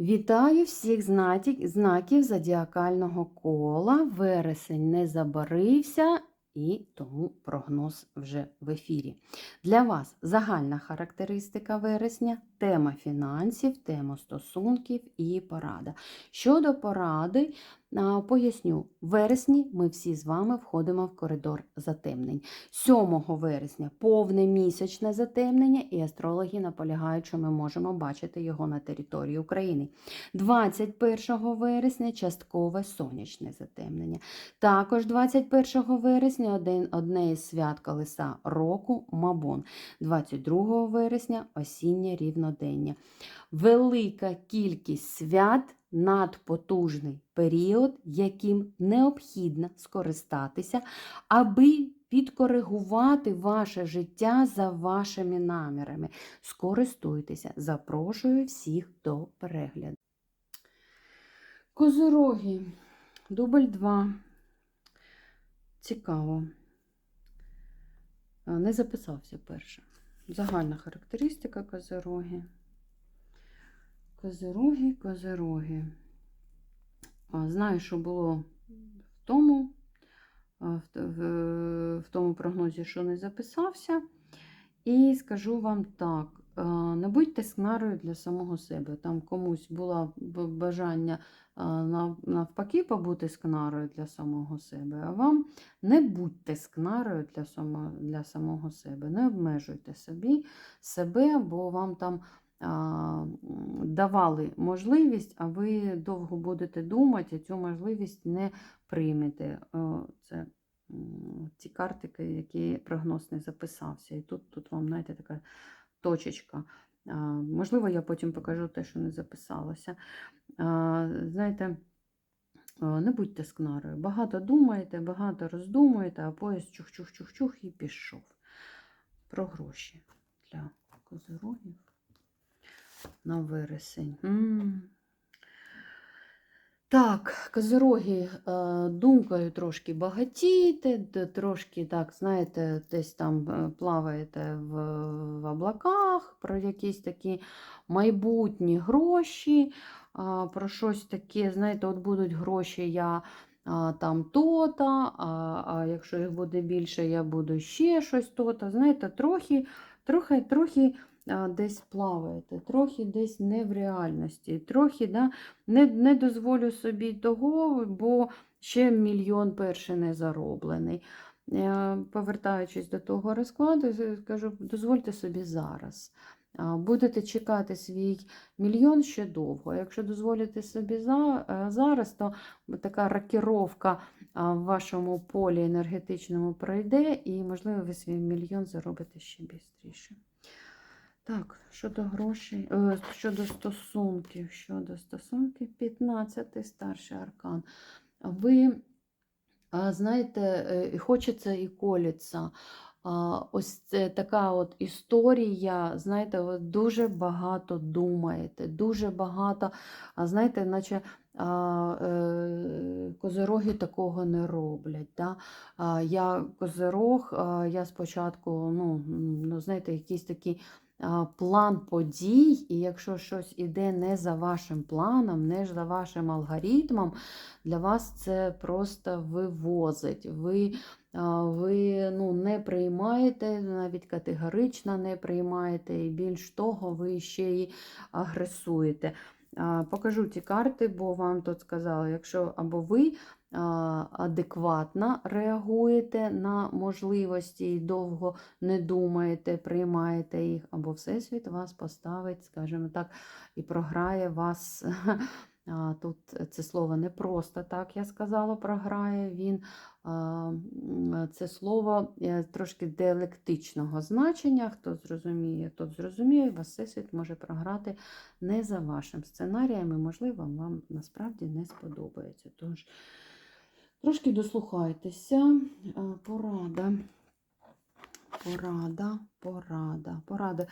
Вітаю всіх знатік- знаків зодіакального кола. Вересень не забарився, і тому прогноз вже в ефірі. Для вас загальна характеристика вересня, тема фінансів, тема стосунків і порада. Щодо поради, поясню, в вересні ми всі з вами входимо в коридор затемнень. 7 вересня повне місячне затемнення, і астрологи наполягають, що ми можемо бачити його на території України. 21 вересня часткове сонячне затемнення. Також 21 вересня один, одне із свят колеса року Мабон. 22 вересня осіннє рівнодення. Велика кількість свят надпотужний період, яким необхідно скористатися, аби підкоригувати ваше життя за вашими намірами. Скористуйтеся, запрошую всіх до перегляду. Козороги, дубль 2. Цікаво. Не записався перше. Загальна характеристика козороги. Козороги, козороги. Знаю, що було в тому, в, в, в тому прогнозі, що не записався. І скажу вам так: не будьте скнарою для самого себе. Там комусь було бажання навпаки побути скнарою для самого себе, а вам не будьте скнарою для, само, для самого себе. Не обмежуйте собі себе, бо вам там давали можливість, а ви довго будете думати, а цю можливість не приймете. Це м, ті картики, які прогноз не записався. І тут, тут вам, знаєте, така точечка. Можливо, я потім покажу те, що не записалося. Знаєте, не будьте скнарою. Багато думаєте, багато роздумуєте, а поїзд чух-чух-чух-чух і пішов. Про гроші для козирогів на вересень. М. Так, козироги, е, думкою трошки багатієте, трошки, так, знаєте, десь там е, плаваєте в, в облаках про якісь такі майбутні гроші, про щось таке, знаєте, от будуть гроші, я там то-то, а, а якщо їх буде більше, я буду ще щось то-то. Знаєте, трохи, трохи, трохи десь плаваєте, трохи десь не в реальності, трохи да, не, не дозволю собі того, бо ще мільйон перший не зароблений. Е, Повертаючись до того розкладу, скажу, дозвольте собі зараз. Будете чекати свій мільйон ще довго. Якщо дозволите собі е, зараз, то така рокіровка в вашому полі енергетичному пройде, і, можливо, ви свій мільйон заробите ще швидше. Так, щодо грошей, е, щодо стосунків, щодо стосунків, 15 старший аркан. Ви знаєте, е, хочеться і колеться. А, Ось це така от історія, знаєте, ви дуже багато думаєте, дуже багато, знаєте, наче е, козироги такого не роблять. Да? Я козирог, я спочатку, ну, ну, знаєте, якийсь такий а, план подій, і якщо щось іде не за вашим планом, не за вашим алгоритмом, для вас це просто вивозить. Ви, ви ну, не приймаєте, навіть категорично не приймаєте, і більш того, ви ще й агресуєте. Покажу ті карти, бо вам тут сказали, якщо або ви адекватно реагуєте на можливості і довго не думаєте, приймаєте їх, або Всесвіт вас поставить, скажімо так, і програє вас. Тут це слово не просто так я сказала, програє він. Це слово е, трошки діалектичного значення. Хто зрозуміє, тот зрозуміє, вас всесвіт може програти не за вашим сценарієм, і, можливо, вам насправді не сподобається. Тож трошки дослухайтеся. Порада. Порада, порада, порада.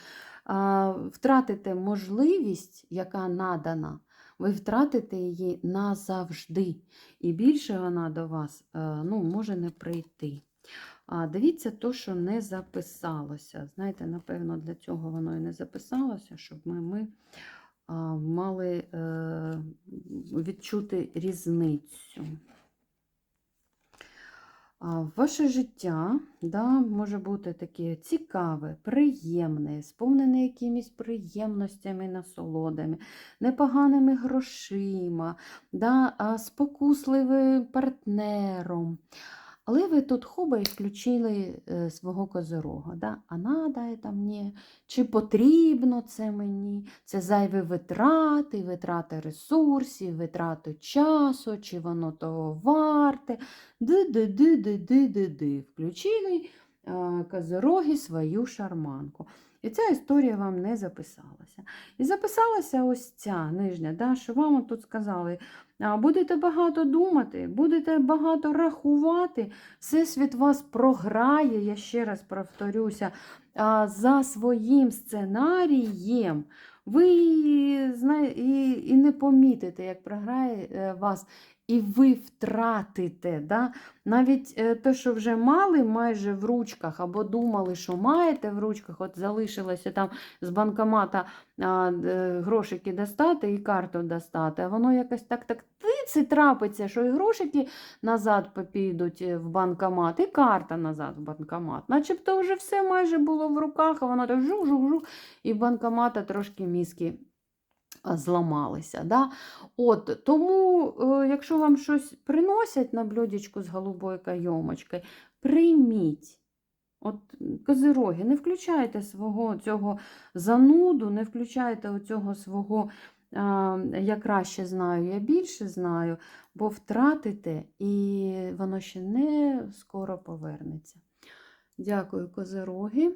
Втратите можливість, яка надана, ви втратите її назавжди. І більше вона до вас е, ну, може не прийти. А Дивіться то, що не записалося. Знаєте, напевно, для цього воно і не записалося, щоб ми, ми мали е, відчути різницю. Ваше життя да, може бути таке цікаве, приємне, сповнене якимись приємностями, насолодами, непоганими грошима, да, спокусливим партнером. Але ви тут хоба і включили е, свого козорога. Да? А это мені, чи потрібно це мені, це зайві витрати, витрати ресурсів, витрати часу, чи воно того варте. Ди-ди-ди-ди-ди-ди-ди. Включили козороги свою шарманку. І ця історія вам не записалася. І записалася ось ця нижня, да, що вам тут сказали, будете багато думати, будете багато рахувати, Всесвіт вас програє, я ще раз повторюся, за своїм сценарієм. Ви і, і не помітите, як програє е, вас, і ви втратите. Да? Навіть е, те, що вже мали майже в ручках, або думали, що маєте в ручках, от залишилося там з банкомата грошики достати і карту достати, а воно якось так так тиці трапиться, що і грошики назад підуть е, в банкомат, і карта назад в банкомат. Начебто вже все майже було в руках, а воно так жух-жух-жух, і банкомата трошки мізки зламалися. Да? От, тому, е, якщо вам щось приносять на блюдечку з голубою кайомочкою, прийміть. От козироги, не включайте свого цього зануду, не включайте оцього свого я краще знаю, я більше знаю, бо втратите, і воно ще не скоро повернеться. Дякую, козироги.